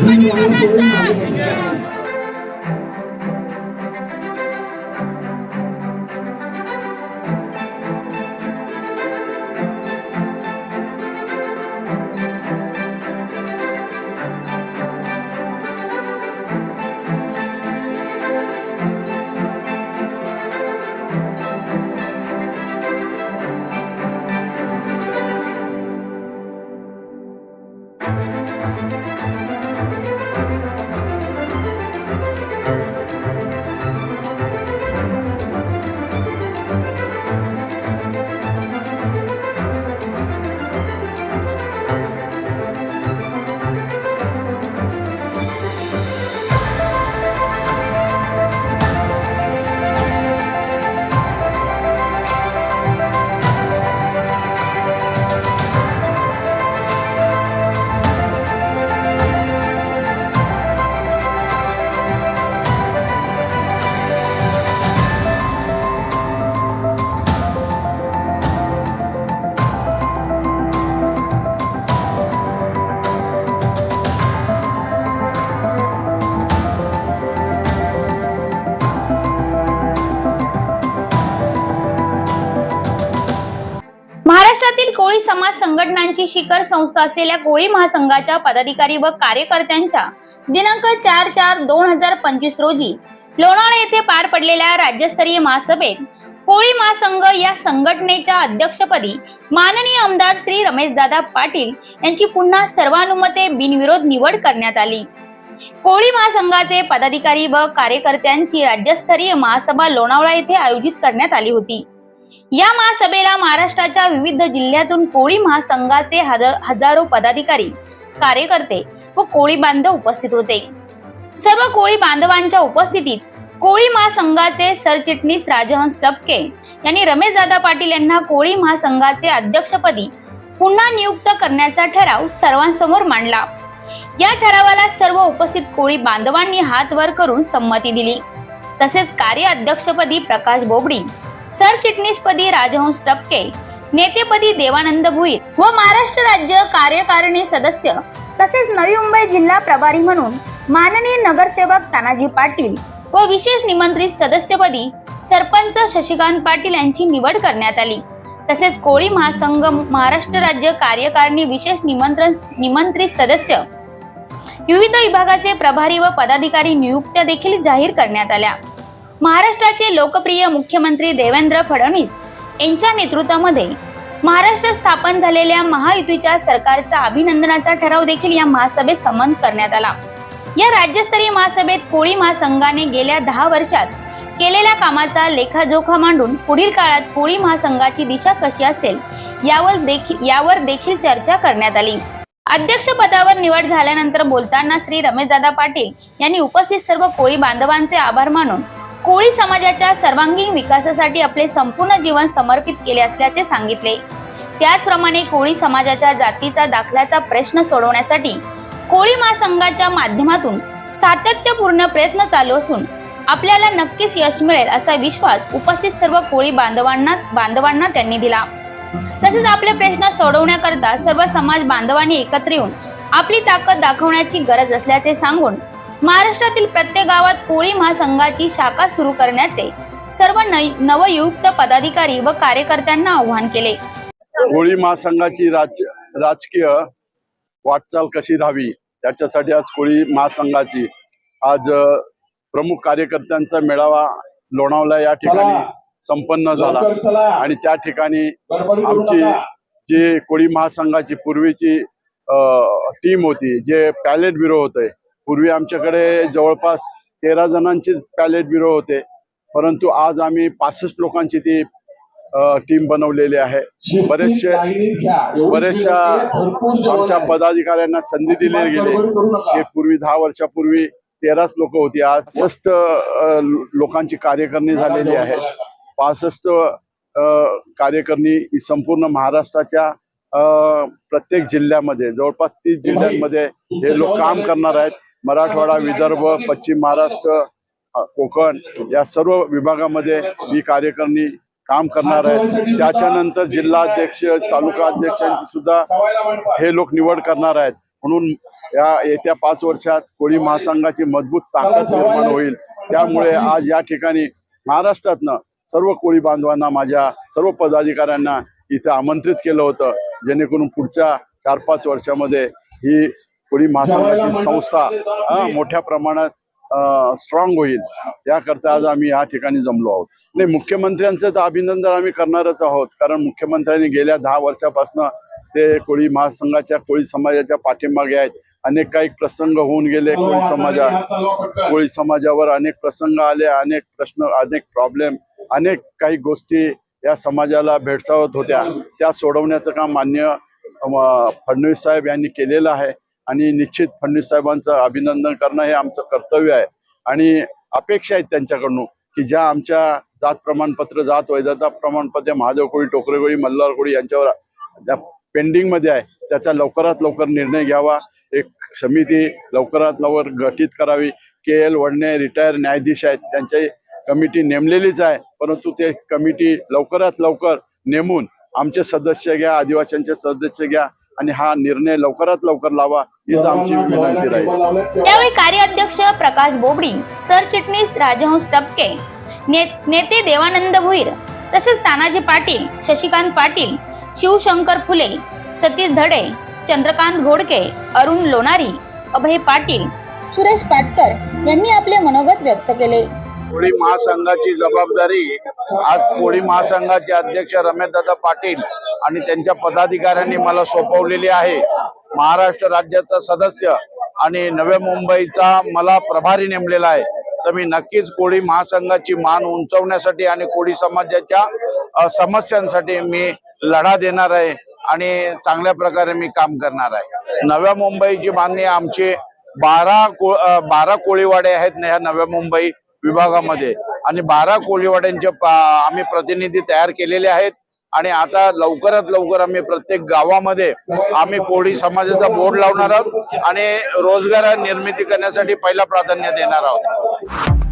सर्वांनी मान सोडून कोळी समाज संघटनांची शिखर संस्था असलेल्या कोळी महासंघाच्या पदाधिकारी व कार्यकर्त्यांच्या दिनांक चार चार दोन हजार पंचवीस रोजी लोणावळा येथे पार पडलेल्या राज्यस्तरीय महासभेत कोळी महासंघ या संघटनेच्या अध्यक्षपदी माननीय आमदार श्री रमेशदादा पाटील यांची पुन्हा सर्वानुमते बिनविरोध निवड करण्यात आली. कोळी महासंघाचे पदाधिकारी व कार्यकर्त्यांची राज्यस्तरीय महासभा लोणावळा येथे आयोजित करण्यात आली होती. या महासभेला महाराष्ट्राच्या विविध जिल्ह्यातून कोळी महासंघाचे हजारो पदाधिकारी कार्यकर्ते व कोळी बांधव उपस्थित होते. सर्व कोळी बांधवांच्या उपस्थितीत कोळी महासंघाचे सरचिटणीस राजहंस टपके यांनी रमेश दादा पाटील यांना कोळी महासंघाचे अध्यक्षपदी पुन्हा नियुक्त करण्याचा ठराव सर्वांसमोर मांडला. या ठरावाला सर्व उपस्थित कोळी बांधवांनी हात वर करून संमती दिली. तसेच कार्य अध्यक्षपदी प्रकाश बोबडी सरचिटणीसपदी राजहंस टपके नेतेपदी देवानंद भुईर व महाराष्ट्र राज्य कार्यकारिणी सदस्य तसेच नवी मुंबई जिल्हा प्रभारी म्हणून माननीय नगरसेवक तानाजी पाटील व विशेष निमंत्रित सदस्यपदी सरपंच शशिकांत पाटील यांची निवड करण्यात आली. तसेच कोळी महासंघ महाराष्ट्र राज्य कार्यकारिणी विशेष निमंत्रण निमंत्रित सदस्य विविध विभागाचे प्रभारी व पदाधिकारी नियुक्त्या देखील जाहीर करण्यात आल्या. महाराष्ट्राचे लोकप्रिय मुख्यमंत्री देवेंद्र फडणवीस यांच्या नेतृत्वामध्ये महाराष्ट्र स्थापन झालेल्या महायुतीच्या सरकारचा अभिनंदनाचा ठराव देखील या महासभेत संमत करण्यात आला. या राज्यस्तरीय महासभेत कोळी महासंघाने गेल्या दहा वर्षात केलेल्या कामाचा लेखाजोखा मांडून पुढील काळात कोळी महासंघाची दिशा कशी असेल यावर देखील यावर देखील चर्चा करण्यात आली. अध्यक्षपदावर निवड झाल्यानंतर बोलताना श्री रमेशदादा पाटील यांनी उपस्थित सर्व कोळी बांधवांचे आभार मानून कोळी समाजाच्या सर्वांगीण विकासासाठी आपले संपूर्ण जीवन समर्पित केले असल्याचे सांगितले. त्याचप्रमाणे कोळी समाजाच्या जातीचा दाखल्याचा प्रश्न सोडवण्यासाठी कोळी महासंघाच्या माध्यमातून सातत्यपूर्ण प्रयत्न चालू असून आपल्याला नक्कीच यश मिळेल असा विश्वास उपस्थित सर्व कोळी बांधवांना बांधवांना त्यांनी दिला. तसेच आपले प्रश्न सोडवण्याकरता सर्व समाज बांधवांनी एकत्र येऊन आपली ताकद दाखवण्याची गरज असल्याचे सांगून महाराष्ट्रातील प्रत्येक गावात कोळी महासंघाची शाखा सुरू करण्याचे सर्व नवयुक्त पदाधिकारी व कार्यकर्त्यांना आवाहन केले. कोळी महासंघाची राज राजकीय वाटचाल कशी राहावी? त्याच्यासाठी आज कोळी महासंघाची आज प्रमुख कार्यकर्त्यांचा मेळावा लोणावला या ठिकाणी संपन्न झाला. आणि त्या ठिकाणी आमची. जी कोळी महासंघाची पूर्वीची टीम होती जे पॅलेट ब्युरो होते पूर्वी आमच्याकडे जवळपास तेरा जणांची पॅलेट ब्युरो होते. परंतु आज आम्ही पासष्ट लोकांची ती टीम बनवलेली आहे. बरेचसे बरेचशा आमच्या. पदाधिकाऱ्यांना संधी दिले गेले. ते पूर्वी दहा वर्षापूर्वी तेराच लोक होती. आज पासष्ट अ, लोकांची कार्यकारिणी झालेली आहे. पासष्ट कार्यकारिणी ही संपूर्ण महाराष्ट्राच्या अ, प्रत्येक जिल्ह्यामध्ये जवळपास तीस जिल्ह्यांमध्ये हे लोक काम करणार आहेत. मराठवाडा विदर्भ पश्चिम महाराष्ट्र कोकण या सर्व विभागामध्ये ही कार्यकारिणी काम करणार आहे. त्याच्यानंतर जिल्हाध्यक्ष तालुका अध्यक्षांची सुद्धा. हे लोक निवड करणार आहेत. म्हणून या येत्या पाच वर्षात कोळी महासंघाची मजबूत ताकद निर्माण होईल. त्यामुळे आज या ठिकाणी महाराष्ट्रातनं सर्व कोळी बांधवांना माझ्या सर्व पदाधिकाऱ्यांना इथं आमंत्रित केलं होतं. जेणेकरून पुढच्या चार पाच वर्षामध्ये ही कोळी महासंघाची संस्था मोठ्या प्रमाणात स्ट्रॉंग होईल. याकरता आज आम्ही या ठिकाणी जमलो आहोत. नाही मुख्यमंत्र्यांचं तर अभिनंदन आम्ही करणारच आहोत. कारण मुख्यमंत्र्यांनी गेल्या दहा वर्षापासून ते कोळी महासंघाच्या कोळी समाजाच्या पाठीमागे आहेत. अनेक काही प्रसंग होऊन गेले कोळी समाजा कोळी समाजावर अनेक प्रसंग आले अनेक प्रश्न अनेक प्रॉब्लेम अनेक काही गोष्टी या समाजाला भेडसावत होत्या. त्या सोडवण्याचं काम मान्य फडणवीस साहेब यांनी केलेलं आहे. आणि निश्चित फडणवीस साहेबांचं अभिनंदन करणं हे आमचं कर्तव्य आहे. आणि अपेक्षा आहेत त्यांच्याकडून की ज्या आमच्या जात प्रमाणपत्र जात वैधता प्रमाणपत्र महादेव कोळी टोकरे कोळी मल्हार कोळी यांच्यावर ज्या पेंडिंगमध्ये आहे त्याचा लवकरात लवकर निर्णय घ्यावा. एक समिती लवकरात लवकर गठीत करावी. के एल वडणे रिटायर न्यायाधीश आहेत त्यांची कमिटी नेमलेलीच आहे. परंतु ते कमिटी लवकरात लवकर नेमून आमचे सदस्य घ्या आदिवासींचे सदस्य घ्या आणि हा निर्णय लवकरात लवकर लावा हीच आमची विनंती राहील. त्यावेळी कार्याध्यक्ष प्रकाश बोबडी सरचिटणीस राजहंस टपके ने, नेते देवानंद भुईर तसेच तानाजी पाटील शशिकांत पाटील शिवशंकर फुले सतीश धडे चंद्रकांत घोडके अरुण लोणारी अभय पाटील सुरेश पाटकर यांनी आपले मनोगत व्यक्त केले. कोळी महासंघाची जबाबदारी आज कोळी महासंघाचे अध्यक्ष रमेशदादा पाटील आणि त्यांच्या पदाधिकाऱ्यांनी मला सोपवलेली आहे. महाराष्ट्र राज्याचा सदस्य आणि नव्या मुंबईचा मला प्रभारी नेमलेला आहे. तर मी नक्कीच कोळी महासंघाची मान उंचवण्यासाठी आणि कोळी समाजाच्या समस्यांसाठी मी लढा देणार आहे आणि चांगल्या प्रकारे मी काम करणार आहे. नव्या मुंबईची बांधणी आमची बारा को बारा कोळीवाडे आहेत ना ह्या नव्या मुंबई विभागामध्ये. आणि बारा कोळीवाड्यांचे आम्ही प्रतिनिधी तयार केलेले आहेत. आणि आता लवकरात लवकर आम्ही प्रत्येक गावामध्ये आम्ही कोळी समाजाचा बोर्ड लावणार आहोत आणि रोजगार निर्मिती करण्यासाठी पहिला प्राधान्य देणार आहोत.